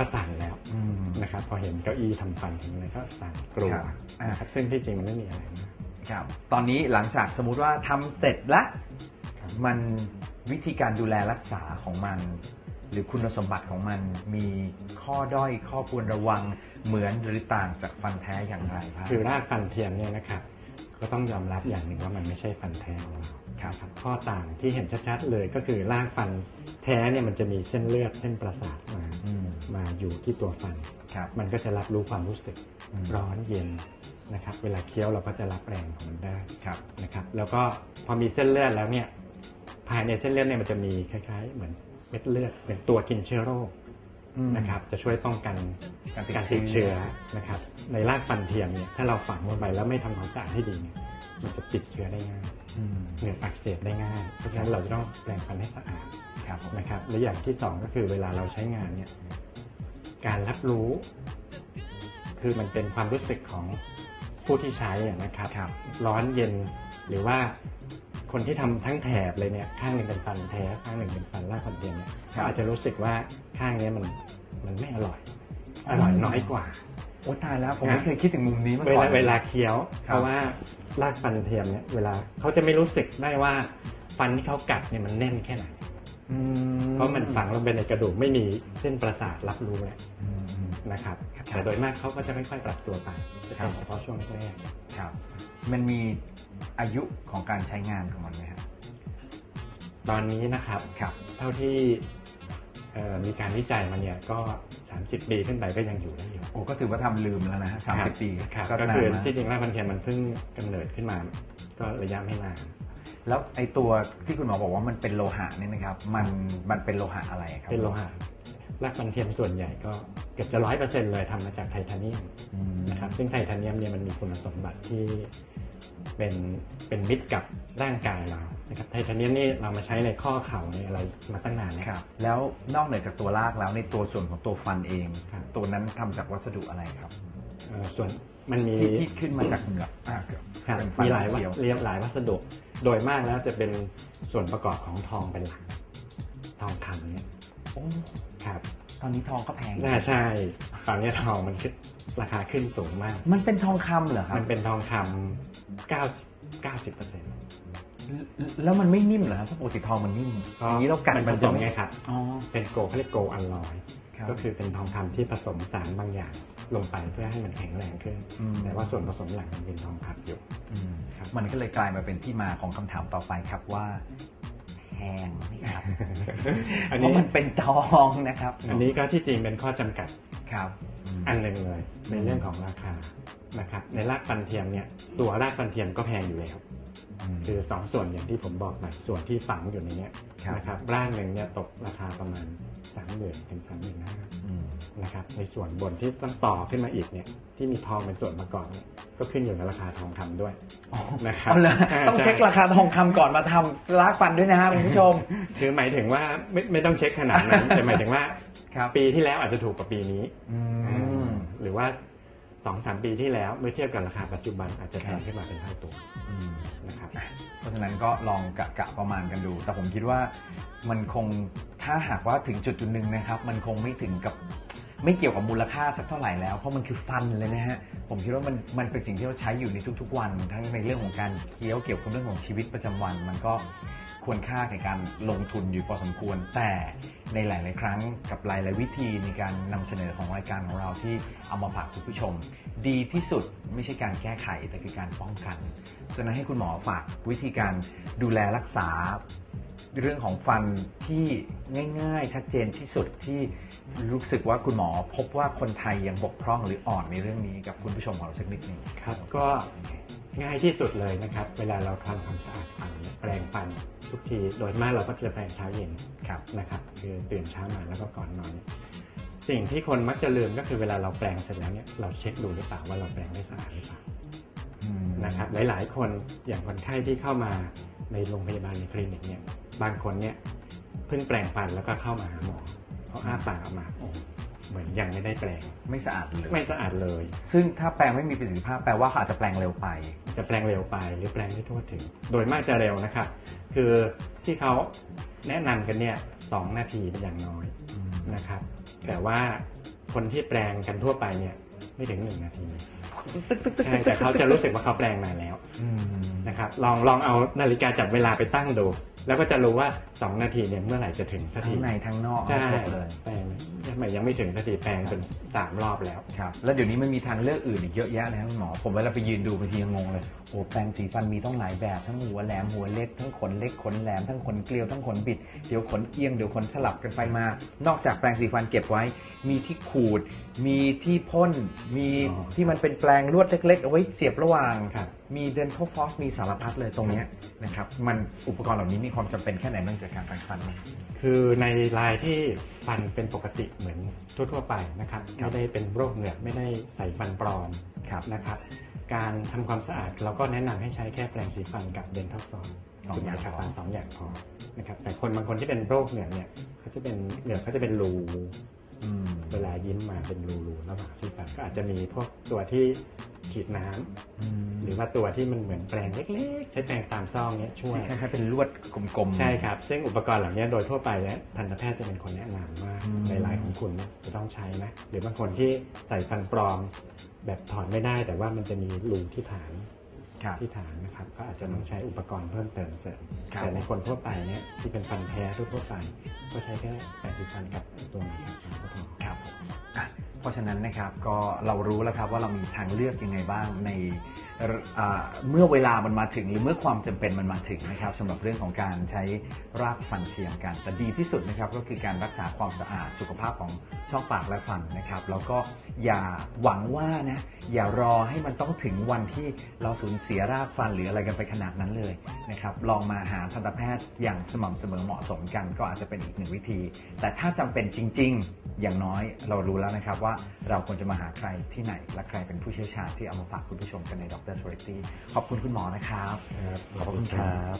ก็สั่นแล้วอืมนะครับพอเห็นเก้าอี้ทำฟันเห็นอะไรก็สั่นกลัวครับอ่านนะครับซึ่งที่จริงมันไม่มีอะไรมากครับตอนนี้หลังจากสมมุติว่าทำเสร็จแล้วครับมันวิธีการดูแลรักษาของมัน หรือคุณสมบัติของมันมีข้อด้อยข้อควรระวังเหมือนหรือต่างจากฟันแท้อย่างไรครับคือรากฟันเทียมเนี่ยนะครับก็ต้องยอมรับอย่างหนึ่งว่ามันไม่ใช่ฟันแท้ของเราครับข้อต่างที่เห็นชัดๆเลยก็คือรากฟันแท้เนี่ยมันจะมีเส้นเลือดเส้นประสาทมาอื มมาอยู่ที่ตัวฟันครับมันก็จะรับรู้ความรู้สึกอืมร้อนเย็นนะครับ เวลาเคี้ยวเราก็จะรับแรงของมันได้ครับนะครับ แล้วก็พอมีเส้นเลือดแล้วเนี่ยภายในเส้นเลือดเนี่ยมันจะมีคล้ายๆ เหมือนเม็ดเลือดเป็นตัวกินเชื้อโรคอืมนะครับ จะช่วยป้องกันการติดการติดเชื้เชื้ออนะครับ ในรากฟันเทียมเนี่ยถ้าเราฝังลงไปแล้วไม่ทำความสะอาดให้ดีเนี่ยมันจะติดเชื้อได้ง่ายอืมเหงือกอักเสบได้ง่าย เพราะฉะนั้นเราจะต้องแปรงฟันให้สะอาดครับผมนะครับ และอย่างที่สองก็คือเวลาเราใช้งานเนี่ย การรับรู้ คือมันเป็นความรู้สึกของผู้ที่ใช้อะนะครับครับร้อนเย็นหรือว่าคนที่ทำทั้งแถบเลยเนี่ยข้างหนึ่งเป็นฟันแท้ข้างหนึ่งเป็นฟันรากฟันเทียมเนี่ยครัก็บอาจจะรู้สึกว่าข้างเนี้ยมันมันไม่อร่อย อร่อยน้อยกว่าโอ้ตายแล้วผมนะไม่เคยคิดถึงมุมนี้มาเวก่อลานเวลาเคี้ยวคเพรับราะว่ารากฟันเทียมเนี่ยเวลาเขาจะไม่รู้สึกได้ว่าฟันที่เขากัดเนี่ยมันแน่นแค่ไหนอื เพราะมันฝังลงไปในกระดูกไม่มีเส้นประสาทรับรู้เลยอืมอืมนะครับครับแต่โดยมากเขาก็จะไม่ค่อยปรับตัวไปจะครัเป็บนเฉพาะช่วงแรกครับมันมีอายุของการใช้งานของมันไหมครับๆตอนนี้นะครับครับ เท่าที่เอ่อมีการวิจัยมาเนี่ยก็ 30 ปีขึ้นไปก็ยังอยู่ได้อยู่โอ้ก็ถือว่าทำลืมแล้วนะฮะสามสิบปีครับก็ก็นาคือนนะที่จริงรากฟันเทียมมันเพิ่งกำเนิดขึ้นมา ก็ระยะไม่นาน แล้วไอ้ตัวที่คุณหมอบอกว่ามันเป็นโลหะนี่นะครับ มันมันเป็นโลหะอะไรครับเป็นโลหะรากฟันเทียมส่วนใหญ่ก็เกือบจะร้อยเปอร์เซ็นต์เลยทำมาจากไทเทเนียมอืมนะครับซึ่งไทเทเนียมเนี่ยมันมีคุณสมบัติที่เป็นเป็นมิตรกับร่างกายเรานะครับไทเทเนียมนี่เรามาใช้ในข้อเข่าในอะไรมาตั้งนานแล้วครับแล้วนอกเหนือจากตัวรากแล้วในตัวส่วนของตัวฟันเองครับตัวนั้นทำจากวัสดุอะไรครับเอ่อส่วน มันมีที่ที่ขึ้นมาจากเหงือกอ่าครับครับเป็นฟันมีหลายวัเขียวเรียหลายวัสดุโดยมากแล้วจะเป็นส่วนประกอบของทองเป็นหลักทองคำเนี่ยโอ้ครับตอนนี้ทองก็แพงน่าใช่ตอนนี้ทองมันขึ้นราคาขึ้นสูงมาก มันเป็นทองคำเหรอครับ มันเป็นทองคำ9 90เปอร์เซ็นต์ แล้วมันไม่นิ่มเหรอครับเพราะปกติทองมันนิ่มอย่างนี้เรากัดมันมัผนสจะมไม่ไงครับอ๋อเป็นโกลเขาเรียกโกลอัลลอยครับก็คือเป็นทองคำที่ผสมสารบางอย่างลงไปเพื่อให้มันแข็งแรงขึ้นอืมแต่ว่าส่วนผสมหลักมันเป็นทองคำอยู่อืมครับมันก็เลยกลายมาเป็นที่มาของคำถามต่อไปครับว่าแพงไหมครับอันเพนี้ราะมันเป็นทองนะครับ อันนี้ก็ที่จริงเป็นข้อจำกัดครับ อันหนึ่งเลยในเรื่องของราคานะครับในรากฟันเทียมเนี่ยตัวรากฟันเทียมก็แพงอยู่แล้วม คือสองส่วนอย่างที่ผมบอกไปส่วนที่ฝังอยู่ในเนี้ยครับ นะครับร่างหนึ่งเนี่ยตกราคาประมาณสามหมื่นถึงสามหมื่นห้ามนะครับในส่วนบนที่ต้องต่อขึ้นมาอีกเนี่ยที่มีทองเป็นส่วนประกอบเนี่ยก็ขึ้นอยู่กับราคาทองคำด้วยอ๋อนะครับเอาเลยาต้องเช็คใช่ราคาทองคำก่อนมาทำลากฟันด้วยนะฮะคุณผู้ชม คือหมายถึงว่าไม่ไม่ต้องเช็คขนาดนั้นแต่หมายถึงว่า ครับ ปีที่แล้วอาจจะถูกกว่าปีนี้ อืม หรือว่า สองสามปีที่แล้วเมื่อเทียบกับราคาปัจจุบันอาจจะแพงขึ้นมาเป็นเท่าตัวอืมนะครับเพราะฉะนั้นก็ลองกะกะประมาณกันดู แต่ผมคิดว่ามันคงถ้าหากว่าถึงจุดจุดหนึ่งนะครับ มันคงไม่ถึงกับ ไม่เกี่ยวกับมูลค่าสักเท่าไหร่แล้ว เพราะมันคือฟันเลยนะฮะ ผมคิดว่ามันมันเป็นสิ่งที่เราใช้อยู่ในทุก ๆ วัน ทั้งในเรื่องของการเคี้ยวเกี่ยวกับเรื่องของชีวิตประจำวัน มันก็ควรค่าในการลงทุนอยู่พอสมควร แต่ในหลาย ๆ ครั้งกับหลาย ๆ วิธีในการนำเสนอของรายการของเราที่เอามาฝากคุณผู้ชม ดีที่สุดไม่ใช่การแก้ไขแต่คือการป้องกันฉะนั้นให้คุณหมอฝากวิธีการดูแลรักษา เรื่องของฟันที่ง่ายๆ ชัดเจนที่สุดที่รู้สึกว่าคุณหมอ พบว่าคนไทยยังบกพร่องหรืออ่อนในเรื่องนี้กับคุณผู้ชมของเราสักนิดหนึ่งครับ ก็ง่ายที่สุดเลยนะครับ เวลาเราทำความสะอาดฟันเนี่ยแปรงฟันทุกที โดยมากเราก็จะแปรงเช้าเย็นครับนะครับคือตื่นเช้ามาแล้วก็ก่อนนอนเนี่ยสิ่งที่คนมักจะลืมก็คือเวลาเราแปรงเสร็จแล้วเนี่ยเราเช็คดูหรือเปล่าว่าเราแปรงได้สะอาดหรือเปล่าอืมนะครับหลาย ๆ คนอย่างคนไข้ที่เข้ามาในโรงพยาบาลในคลินิกเนี่ย บางคนเนี่ยเพิ่งแปรงฟันแล้วก็เข้ามาหาหมอเพราะอ้าปากออกมาโอ้เหมือนยังไม่ได้แปรงไม่สะอาดเลย ไม่สะอาดเลย ซึ่งถ้าแปลงไม่มีประสิทธิภาพแปลว่าเขาอาจจะแปลงเร็วไป จะแปลงเร็วไปหรือแปลงไม่ทั่วถึง โดยมากจะเร็วนะครับ คือที่เขาแนะนำกันเนี่ยสองนาทีเป็นอย่างน้อยนะครับ แต่ว่าคนที่แปลงกันทั่วไปเนี่ยไม่ถึงหนึ่งนาที ตึกตึกตึกใช่แต่เขาจะรู้สึกว่าเขาแปลงนานแล้วอืมนะครับ ลองลองเอานาฬิกาจับเวลาไปตั้งดู แล้วก็จะรู้ว่า 2 นาทีเนี่ยเมื่อไหร่จะถึงสักทั้ทีงในทั้งนอกใช่เอาครบเลยแปลงทำไมยังไม่ถึงสักทีแปลงจนสามรอบแล้วครับแล้วเดี๋ยวนี้มันมีทางเลือกอื่นอีกเยอะแยะเลยนะคุณหมอผมเวลาไปยืนดูบางทียังงงเลยโอ้แปรงสีฟันมีต้องหลายแบบ ทั้งหัวแหลมหัวเล็กทั้งขนเล็กขนแหลมทั้งขนเกลียวทั้งขนบิดเดี๋ยวขนเอียงเดี๋ยวขนสลับกันไปมา นอกจากแปรงสีฟันเก็บไว้ มีที่ขูด มีที่พ่นมีอ๋อที่มันเป็นแปรงลวดเล็กๆ เอาไว้เสียบระหว่างครับมี dental floss มีสารพัดเลยตรงเนี้ยนะครับ มันอุปกรณ์เหล่านี้มีความจำเป็นแค่ไหนเนื่องจากการแปรงฟันไหมคือในรายที่ฟันเป็นปกติเหมือนทั่ว ๆ ไปนะครับครับไม่ได้เป็นโรคเหงือกไม่ได้ใส่ฟันปลอมครับนะครับ การทำความสะอาดเราก็แนะนำให้ใช้แค่แปรงสีฟันกับเดนทัลฟลอสสองอย่างกับพอฟันสองอย่างพอนะครับ แต่คนบางคนที่เป็นโรคเหงือกเนี่ยเขาจะเป็นเหงือกเขาจะเป็นรูอืม เวลายิ้มมาเป็นรูๆระหว่างที่ฟันก็อาจจะมีพวกตัวที่ฉีดน้ำอืมหรือว่าตัวที่มันเหมือนแปรงเล็กๆ ใช้แปรงตามซองเนี่ยช่วยคล้ายๆเป็นลวดกลมๆ ใช่ครับ ซึ่งอุปกรณ์เหล่านี้โดยทั่วไปเนี่ยทันตแพทย์จะเป็นคนแนะนำว่าอืมในรายของคุณเนี่ยจะต้องใช้นะหรือบางคนที่ใส่ฟันปลอมแบบถอนไม่ได้ แต่ว่ามันจะมีรูที่ฐานครับที่ฐานนะครับก็อาจจะต้องใช้อุปกรณ์เพิ่มเติมเสริมครับแต่ในคนทั่วไปเนี่ยที่เป็นฟันแท้ทั่วๆไป ก็ใช้แค่แปรงสีฟันกับตัวนี้ครับก็พอครับอะ เพราะฉะนั้นนะครับก็เรารู้แล้วครับว่าเรามีทางเลือกยังไงบ้างใน เมื่อเวลามันมาถึงหรือเมื่อความจำเป็นมันมาถึงนะครับสำหรับเรื่องของการใช้รากฟันเทียมกันแต่ดีที่สุดนะครับก็คือการรักษาความสะอาดสุขภาพของช่องปากและฟันนะครับแล้วก็อย่าหวังว่านะอย่ารอให้มันต้องถึงวันที่เราสูญเสียรากฟันหรืออะไรกันไปขนาดนั้นเลยนะครับลองมาหาทันตแพทย์อย่างสม่ำเสมอเหมาะสมกัน ก็อาจจะเป็นอีกหนึ่งวิธี แต่ถ้าจำเป็นจริง ๆ อย่างน้อยเรารู้แล้วนะครับว่าเราควรจะมาหาใครที่ไหนและใครเป็นผู้เชี่ยวชาญที่เอามาฝากคุณผู้ชมกันในดรสว r ตี้ขอบคุณคุณหมอนะครับครับขอบคุณครับ